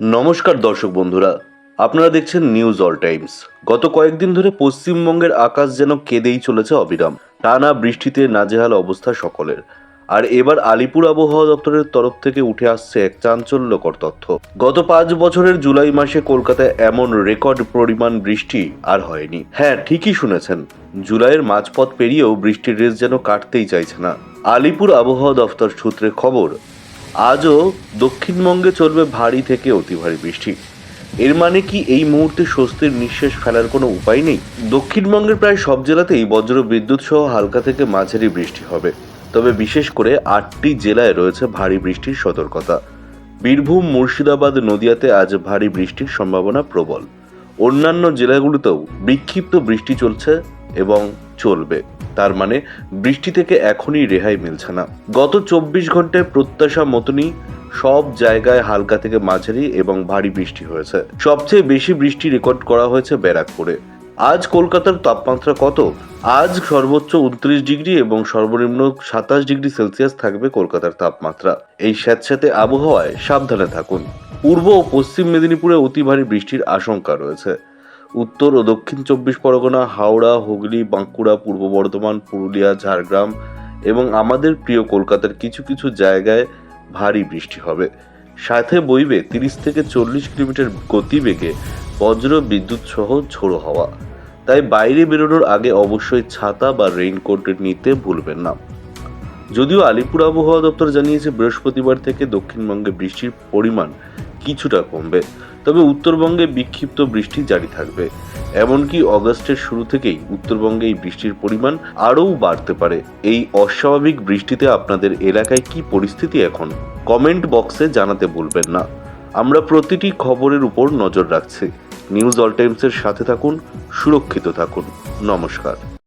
নমস্কার দর্শক বন্ধুরা, আপনারা দেখছেন নিউজ অল টাইমস গত কয়েকদিন ধরে পশ্চিমবঙ্গের আকাশ যেন কেঁদেই চলেছে অবিরাম, টানা বৃষ্টিতে নাজেহাল অবস্থা সকলের। আর এবার আলিপুর আবহাওয়া দপ্তরের তরফ থেকে উঠে আসছে এক চাঞ্চল্যকর তথ্য। গত পাঁচ বছরের জুলাই মাসে কলকাতায় এমন রেকর্ড পরিমাণ বৃষ্টি আর হয়নি। হ্যাঁ ঠিকই শুনেছেন, জুলাইয়ের মাঝপথ পেরিয়েও বৃষ্টির রেস যেন কাটতেই চাইছে না। আলিপুর আবহাওয়া দফতর সূত্রে খবর আজও দক্ষিণবঙ্গে চলবে ভারী থেকে অতি ভারী বৃষ্টি। এর মানে কি এই মুহূর্তে স্বস্তির নিঃশ্বাস ফেলার কোনো উপায় নেই? দক্ষিণবঙ্গের প্রায় সব জেলাতেই বজ্র বিদ্যুৎ সহ হালকা থেকে মাঝারি বৃষ্টি হবে। তবে বিশেষ করে আটটি জেলায় রয়েছে ভারী বৃষ্টির সতর্কতা। বীরভূম, মুর্শিদাবাদ, নদিয়াতে আজ ভারী বৃষ্টির সম্ভাবনা প্রবল। অন্যান্য জেলাগুলিতেও বিক্ষিপ্ত বৃষ্টি চলছে। এবং চলবে। তার মানে বৃষ্টি থেকে এখনই রেহাই মিলছে না। গত চব্বিশ ঘন্টায় প্রত্যাশা মতনই সব জায়গায় হালকা থেকে মাঝারি এবং ভারী বৃষ্টি হয়েছে। সবচেয়ে বেশি বৃষ্টি রেকর্ড করা হয়েছে ব্যারাকপুরে। আজ কলকাতার তাপমাত্রা কত? আজ সর্বোচ্চ উনত্রিশ ডিগ্রি এবং সর্বনিম্ন সাতাশ ডিগ্রি সেলসিয়াস থাকবে কলকাতার তাপমাত্রা। এই স্যাঁতস্যাঁতে আবহাওয়ায় সাবধানে থাকুন। পূর্ব ও পশ্চিম মেদিনীপুরে অতি ভারী বৃষ্টির আশঙ্কা রয়েছে। উত্তর ও দক্ষিণ চব্বিশ পরগনা, হাওড়া, হুগলি, বাঁকুড়া, পূর্ব বর্ধমান, পুরুলিয়া, ঝাড়গ্রাম এবং আমাদের প্রিয় কলকাতার কিছু কিছু জায়গায় ভারী বৃষ্টি হবে। সাথে বইবে তিরিশ থেকে চল্লিশ কিলোমিটার গতিবেগে বজ্র বিদ্যুৎ সহ ঝোড়ো হাওয়া। তাই বাইরে বেরোনোর আগে অবশ্যই ছাতা বা রেইনকোট নিতে ভুলবেন না। যদিও আলিপুর আবহাওয়া দপ্তর জানিয়েছে, বৃহস্পতিবার থেকে দক্ষিণবঙ্গে বৃষ্টির পরিমাণ কিছুটা কমবে, তবে উত্তরবঙ্গে বিক্ষিপ্ত বৃষ্টি জারি থাকবে। এমনকি অগস্টের শুরু থেকেই উত্তরবঙ্গে এই বৃষ্টির পরিমাণ আরও বাড়তে পারে। এই অস্বাভাবিক বৃষ্টিতে আপনাদের এলাকায় কি পরিস্থিতি এখন? কমেন্ট বক্সে জানাতে ভুলবেন না। আমরা প্রতিটি খবরের উপর নজর রাখছি। নিউজ অল টাইমসের সাথে থাকুন, সুরক্ষিত থাকুন। নমস্কার।